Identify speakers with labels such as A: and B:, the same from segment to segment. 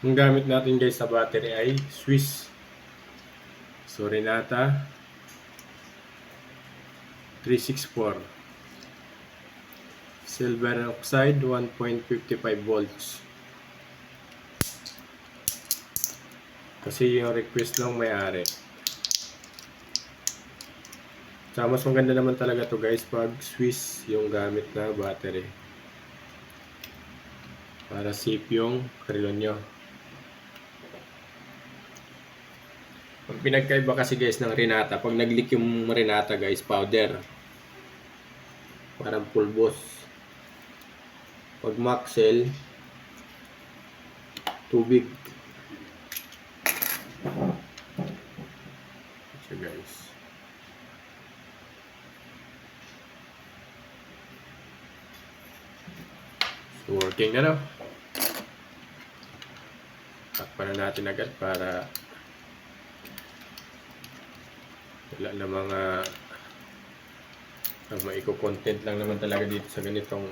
A: Ang gamit natin guys sa battery ay Swiss Sorenata 364 Silver oxide 1.55 volts Kasi yung request ng may-ari. Sa mas maganda naman talaga to guys pag Swiss yung gamit na battery. Para safe yung relo nyo. Ang pinagkaiba kasi guys ng Renata, pag nag-leak yung Renata guys, powder. Parang pulbos. Pag Maxell, tubig. So guys. So working na no? Takpan na natin agad para wala na mga ang maiko-content lang naman talaga dito sa ganitong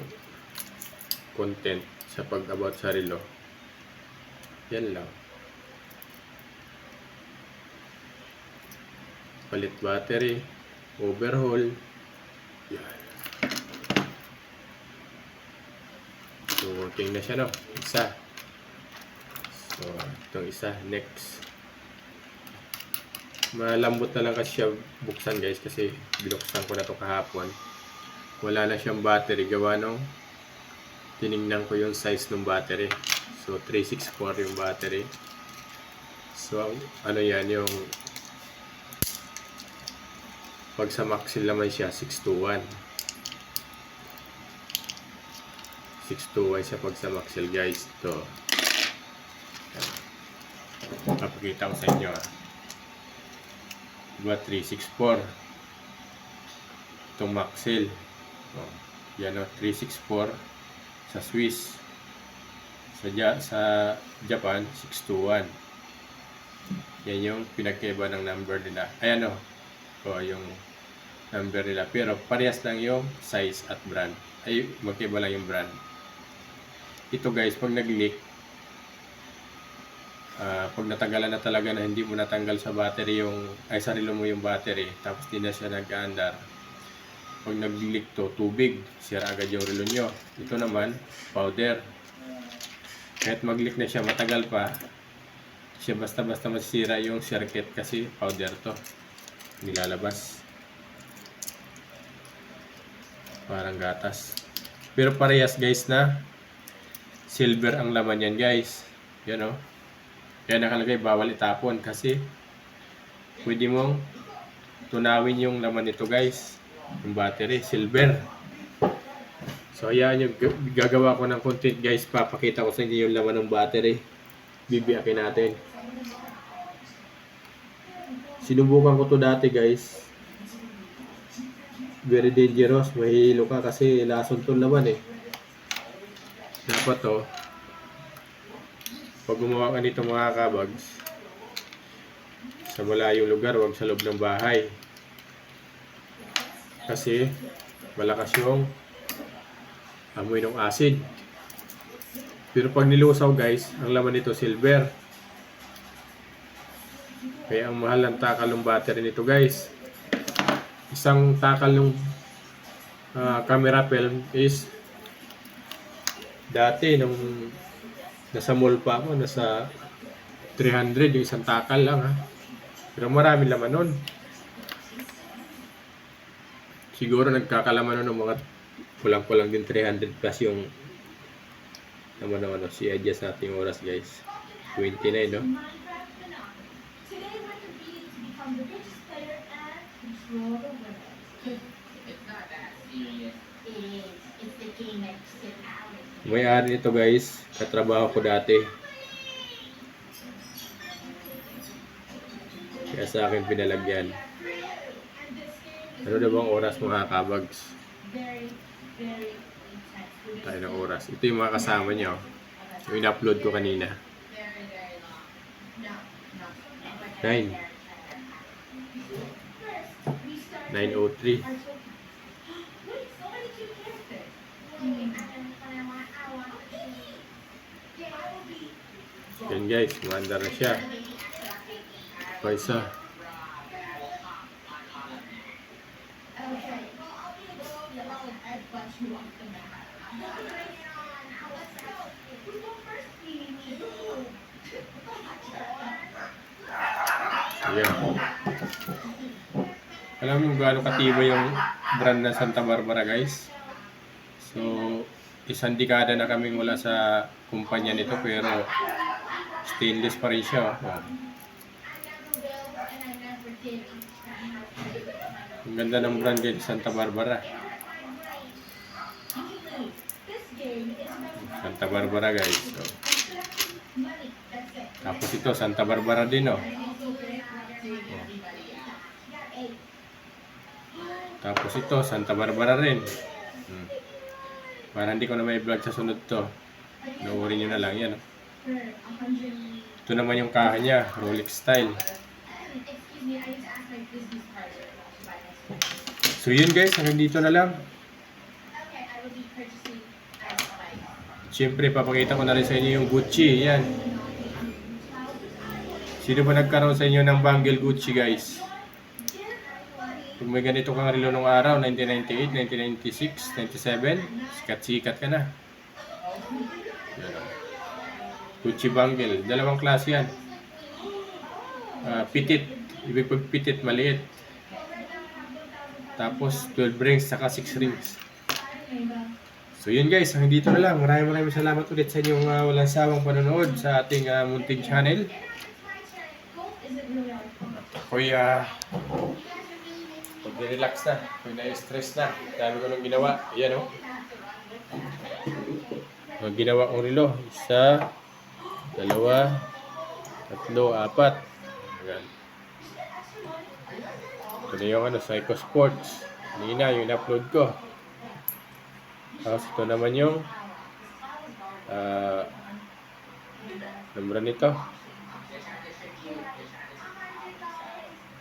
A: content sa pag about sa relo. Yan lang. Palit battery, overhaul. Yan. So working na siya no. Isa. So itong isa next. Malambot na lang kasi siya buksan guys kasi binuksan ko na to kahapon. Wala na siyang battery gawa nung tiningnan ko yung size ng battery. So 364 yung battery. So ano yan yung pag sa Maxil naman siya 621. 621 siya pag sa Maxil guys. Ito. Papakita ko sa inyo ah. Diba 364. Itong Maxil. Oh, yan o, 364 sa Swiss. Sa, sa Japan, 621. Yan yung pinagkaiba ng number nila. Ayan o. O, yung number nila. Pero parehas lang yung size at brand. Ay, magkaiba lang yung brand. Ito guys, pag nag-leak, Ah, pag natanggalan na talaga na hindi mo natanggal sa battery yung ay sarili mo yung battery tapos di na siya nag-aandar pag nag-leak to tubig sira agad yung relo nyo. Ito naman powder. Kahit mag-leak na siya matagal pa siya basta basta masira yung circuit kasi powder to nilalabas. Parang gatas. Pero parehas guys na silver ang laman yan guys. Yan o kaya nakalagay bawal itapon kasi pwede mong tunawin yung laman nito guys. Yung battery, silver. So ayan yung gagawa ko ng content guys. Papakita ko sa inyo yung laman ng battery. Bibiyakin natin. Sinubukan ko to dati guys. Very dangerous. Mahihilo ka kasi lason to laman eh. Dapat to. Pag gumawa ka nito mga kabags, sa malayong lugar, wag sa loob ng bahay. Kasi malakas yung amoy ng acid. Pero pag nilusaw guys, ang laman nito silver. Kaya ang mahal ng takal ng battery nito guys. Isang takal ng ah, camera film is dati nung nasa mall pa ako, nasa 300 yung isang takal lang ha. Pero marami laman nun. Siguro nagkakalaman nun ng mga kulang-kulang din 300 plus yung naman naman no, si adjust natin yung oras guys. 29 no?
B: Today we're competing to become the richest player and control the world.
C: It's not that serious.
B: It is. It's the game that sit out.
A: May-ari nito guys, katrabaho ko dati. Kaya sa akin pinalagyan. Ano na bang oras mga kabags? Tayo ng oras. Ito yung mga kasama nyo. Yung in-upload ko kanina.
B: 9.
A: 9.03. Yan guys, umandar na siya. Pa isa. Ayan. Alam mo gaano katibay yung brand ng Santa Barbara guys. So, isang dekada na kaming wala sa kumpanya nito pero stainless pa rin siya. oh. Ang ganda ng brand guys, Santa Barbara. Santa Barbara guys. So, tapos ito, Santa Barbara din oh. Tapos ito, Santa Barbara rin. Hmm. Para hindi ko na may vlog sa sunod to. Nauuri nyo na lang yan. oh. Ito naman yung kaha niya, Rolex style. So yun guys, hanggang dito na lang. Siyempre, papakita ko na rin sa inyo yung Gucci. Yan. Sino ba nagkaroon sa inyo ng bangle Gucci guys? Kung may ganito kang relo nung araw, 1998, 1996, 97, sikat-sikat ka na. Yan. Gucci bangle. Dalawang klase yan. Ah, pitit. Ibig pag pitit, maliit. Tapos 12 rings, saka 6 rings. So yun guys, hanggang dito na lang. Maraming maraming salamat ulit sa inyong uh, walang sawang panonood sa ating uh, munting channel. Ako'y uh, pag-relax na. Ako'y na-stress na. Dami ko nung ginawa. Ayan o. Mga ginawa kong relo. Isa, dalawa, tatlo, apat. Ayan. Ito na yung ano, Psycho Sports. Kanina, yung in-upload ko. Tapos ito naman yung ah number nito.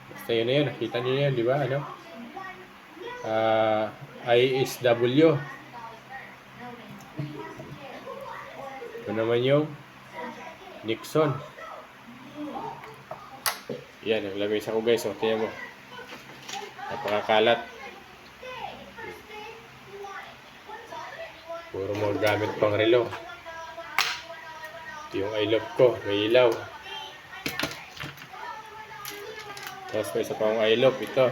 A: Basta yun na yun. Nakita niyo yan, di ba? Ano? Ah ISW. Ito naman yung Nixon. Yan, ang lamesa ko guys. O, tingnan mo. Napakakalat. Puro mga gamit pang relo. Ito yung I love ko. May ilaw. Tapos may isa pang I love. Ito.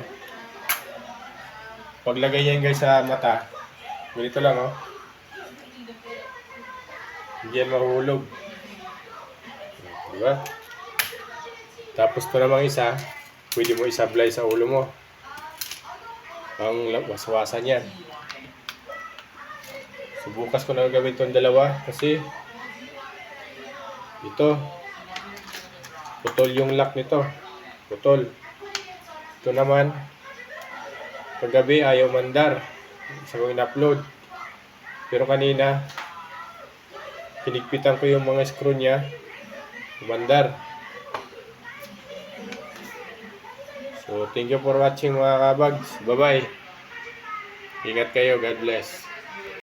A: Paglagay yan guys sa mata. Ganito lang oh. Hindi yan mahulog. Diba? Tapos ito namang isa. Pwede mo isablay sa ulo mo. Ang waswasan yan. So bukas ko na gawin itong dalawa kasi ito putol yung lock nito. Putol. Ito naman kagabi ayaw mandar. Isa kong in-upload. Pero kanina pinigpitan ko yung mga screw niya. Mandar. So, thank you for watching mga kabags. Bye-bye. Ingat kayo. God bless.